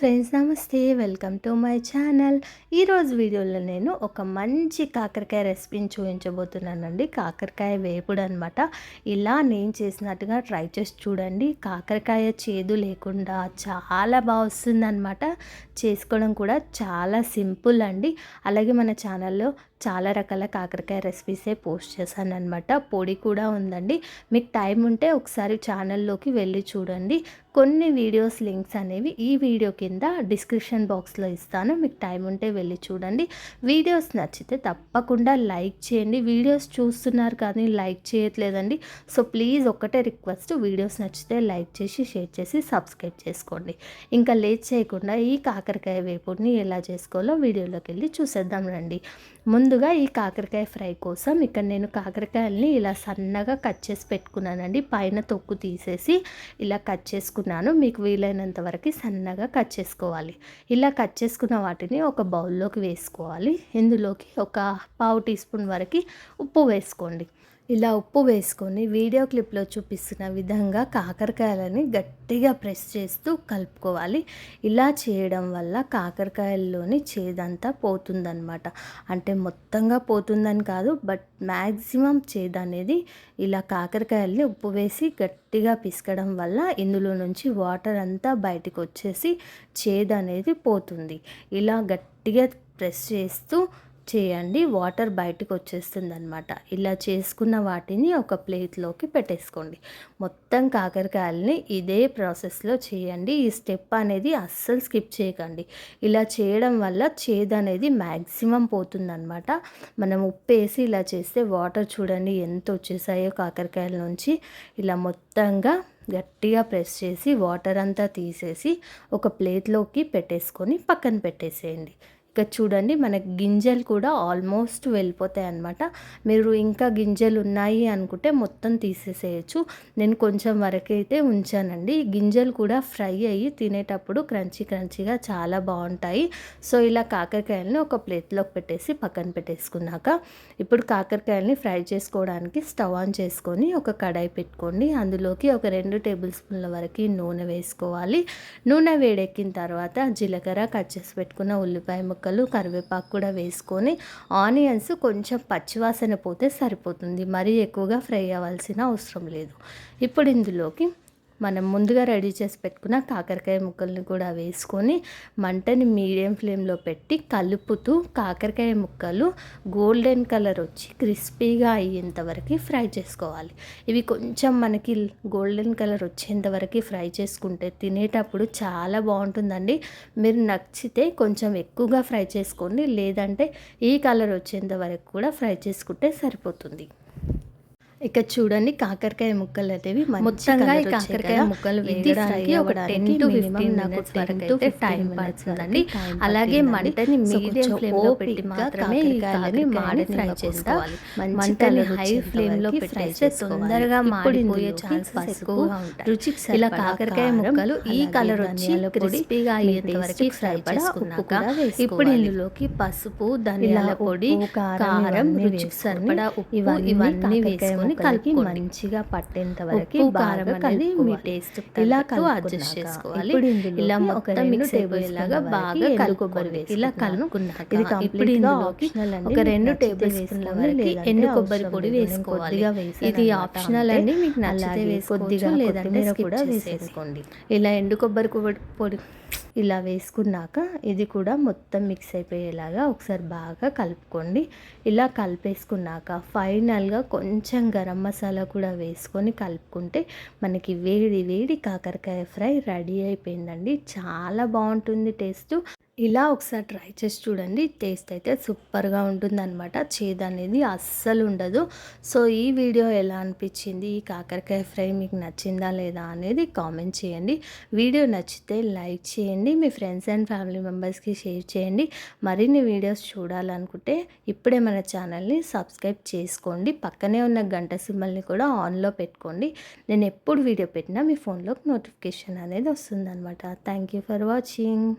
Friends నమస్తే welcome to my channel ఈరోజు వీడియోలో నేను ఒక మంచి కాకరకాయ రెసిపీని చూపించబోతున్నానండి. కాకరకాయ వేపుడు అనమాట ఇలా నేను చేసినట్టుగా ట్రై చేసి చూడండి. కాకరకాయ చేదు లేకుండా చాలా బాగా వస్తుందన్నమాట. చేసుకోవడం కూడా చాలా సింపుల్ అండి. అలాగే మన ఛానల్లో చాలా రకాల కాకరకాయ రెసిపీసే పోస్ట్ చేశాను అనమాట పొడి కూడా ఉందండి. మీకు టైం ఉంటే ఒకసారి ఛానల్లోకి వెళ్ళి చూడండి. కొన్ని వీడియోస్ లింక్స్ అనేవి ఈ వీడియో కింద డిస్క్రిప్షన్ బాక్స్లో ఇస్తాను. మీకు టైం ఉంటే వెళ్ళి చూడండి. వీడియోస్ నచ్చితే తప్పకుండా లైక్ చేయండి. వీడియోస్ చూస్తున్నారు కానీ లైక్ చేయట్లేదండి. సో ప్లీజ్ ఒక్కటే రిక్వెస్ట్. వీడియోస్ నచ్చితే లైక్ చేసి షేర్ చేసి సబ్స్క్రైబ్ చేసుకోండి. ఇంకా లేట్ చేయకుండా ఈ కాకర కాకరకాయ వేపుడిని ఎలా చేసుకోవాలో వీడియోలోకి వెళ్ళి చూసేద్దాం రండి. ముందుగా ఈ కాకరకాయ ఫ్రై కోసం ఇక్కడ నేను కాకరకాయల్ని ఇలా సన్నగా కట్ చేసి పెట్టుకున్నానండి. పైన తొక్కు తీసేసి ఇలా కట్ చేసుకున్నాను. మీకు వీలైనంత వరకు సన్నగా కట్ చేసుకోవాలి. ఇలా కట్ చేసుకున్న వాటిని ఒక బౌల్లోకి వేసుకోవాలి. ఇందులోకి ఒక పావు టీ స్పూన్ వరకు ఉప్పు వేసుకోండి. ఇలా ఉప్పు వేసుకొని వీడియో క్లిప్లో చూపిస్తున్న విధంగా కాకరకాయలని గట్టిగా ప్రెస్ చేస్తూ కలుపుకోవాలి. ఇలా చేయడం వల్ల కాకరకాయల్లోని చేదంతా పోతుందన్నమాట. అంటే మొత్తంగా పోతుందని కాదు బట్ మ్యాక్సిమం చేదు అనేది ఇలా కాకరకాయల్ని ఉప్పు వేసి గట్టిగా పిసకడం వల్ల ఇందులో నుంచి వాటర్ అంతా బయటకు వచ్చేసి చేదు అనేది పోతుంది. ఇలా గట్టిగా ప్రెస్ చేస్తూ చేయండి వాటర్ బయటకు వచ్చేస్తుంది అనమాట ఇలా చేసుకున్న వాటిని ఒక ప్లేట్లోకి పెట్టేసుకోండి. మొత్తం కాకరకాయలని ఇదే ప్రాసెస్లో చేయండి. ఈ స్టెప్ అనేది అస్సలు స్కిప్ చేయకండి. ఇలా చేయడం వల్ల చేదు అనేది మ్యాక్సిమం పోతుందన్నమాట. మనం ఉప్పు వేసి ఇలా చేస్తే వాటర్ చూడండి ఎంత వచ్చేసాయో కాకరకాయల నుంచి. ఇలా మొత్తంగా గట్టిగా ప్రెస్ చేసి వాటర్ అంతా తీసేసి ఒక ప్లేట్లోకి పెట్టేసుకొని పక్కన పెట్టేసేయండి. ఇక చూడండి మనకి గింజలు కూడా ఆల్మోస్ట్ వెళ్ళిపోతాయి అన్నమాట. మీరు ఇంకా గింజలు ఉన్నాయి అనుకుంటే మొత్తం తీసేసేయచ్చు. నేను కొంచెం వరకు అయితే ఉంచానండి. గింజలు కూడా ఫ్రై అయ్యి తినేటప్పుడు క్రంచీ క్రంచీగా చాలా బాగుంటాయి. సో ఇలా కాకరకాయలని ఒక ప్లేట్లోకి పెట్టేసి పక్కన పెట్టేసుకున్నాక ఇప్పుడు కాకరకాయలని ఫ్రై చేసుకోవడానికి స్టవ్ ఆన్ చేసుకొని ఒక కడాయి పెట్టుకోండి. అందులోకి ఒక రెండు టేబుల్ స్పూన్ల వరకు నూనె వేసుకోవాలి. నూనె వేడెక్కిన తర్వాత జీలకర్ర కట్ చేసి పెట్టుకున్న ఉల్లిపాయ ముక్కలు కరివేపాకు కూడా వేసుకొని ఆనియన్స్ కొంచెం పచ్చివాసన పోతే సరిపోతుంది. మరీ ఎక్కువగా ఫ్రై అవ్వాల్సిన అవసరం లేదు. ఇప్పుడు ఇందులోకి మనం ముందుగా రెడీ చేసి పెట్టుకున్న కాకరకాయ ముక్కల్ని కూడా వేసుకొని మంటని మీడియం ఫ్లేమ్లో పెట్టి కలుపుతూ కాకరకాయ ముక్కలు గోల్డెన్ కలర్ వచ్చి క్రిస్పీగా అయ్యేంత వరకు ఫ్రై చేసుకోవాలి. ఇవి కొంచెం మనకి గోల్డెన్ కలర్ వచ్చేంత వరకు ఫ్రై చేసుకుంటే తినేటప్పుడు చాలా బాగుంటుందండి. మీరు నచ్చితే కొంచెం ఎక్కువగా ఫ్రై చేసుకోండి లేదంటే ఈ కలర్ వచ్చేంత వరకు కూడా ఫ్రై చేసుకుంటే సరిపోతుంది. ఇక చూడండి కాకరకాయ ముక్కలు అనేవి మొత్తంగా ఈ కాకరకాయ ముక్కలు వేయడానికి ఒక టెన్ టు ఫిఫ్టీన్ నాకు టెన్ టు టైం పడుతుందండి. అలాగే మంటని మీడియం ఫ్లేమ్లో పెట్టి మాత్రమే ఈ కాకరకాయని మాడి ఫ్రై చేసుకోవాలి. మంటని హై ఫ్లేమ్లో పెట్టేస్తే తొందరగా మాడిపోయే ఛాన్సెస్ ఎక్కువగా ఉంటాయి. రుచికి ఇలా కాకరకాయ ముక్కలు ఈ కలర్ వచ్చి క్రిస్పీగా అయ్యేంత వరకు ఫ్రై చేసుకున్నాక ఇప్పుడు ఇందులోకి పసుపు ధనియాల పొడి కారం రుచికి సరిపడా ఉప్పు ఇవన్నీ వేసుకొని కలిపి మంచిగా పట్టేంత వరకు కారం అనేది మీ టేస్ట్ ఇలా అడ్జస్ట్ చేసుకోవాలి. ఇలా మొత్తం మిక్స్ అయిపోయేలాగా బాగా వేసి ఇలా కలుపుకున్నాక ఇప్పుడు ఇందులోకి ఒక రెండు టేబుల్ స్పూన్ల వరకు ఎండు కొబ్బరి పొడి వేసుకోవాలి. ఇది ఆప్షనల్ అండి. మీకు నచ్చితే వేసుకోవచ్చు. లేదంటే కూడా వేసేసుకోండి. ఇలా ఎండు కొబ్బరి పొడి ఇలా వేసుకున్నాక ఇది కూడా మొత్తం మిక్స్ అయిపోయేలాగా ఒకసారి బాగా కలుపుకోండి. ఇలా కలిపేసుకున్నాక ఫైనల్గా కొంచెం గరం మసాలా కూడా వేసుకొని కలుపుకుంటే మనకి వేడి వేడి కాకరకాయ ఫ్రై రెడీ అయిపోయిందండి. చాలా బాగుంటుంది టేస్ట్. ఇలా ఒకసారి ట్రై చేసి చూడండి. టేస్ట్ అయితే సూపర్గా ఉంటుందన్నమాట. చేదు అనేది అస్సలు ఉండదు. సో ఈ వీడియో ఎలా అనిపించింది? ఈ కాకరకాయ ఫ్రై మీకు నచ్చిందా లేదా అనేది కామెంట్ చేయండి. వీడియో నచ్చితే లైక్ చేయండి. మీ ఫ్రెండ్స్ అండ్ ఫ్యామిలీ మెంబర్స్కి షేర్ చేయండి. మరిన్ని వీడియోస్ చూడాలనుకుంటే ఇప్పుడే మన ఛానల్ని సబ్స్క్రైబ్ చేసుకోండి. పక్కనే ఉన్న గంట సింబల్ని కూడా ఆన్లో పెట్టుకోండి. నేను ఎప్పుడు వీడియో పెట్టినా మీ ఫోన్లోకి నోటిఫికేషన్ అనేది వస్తుందన్నమాట. Thank you for watching.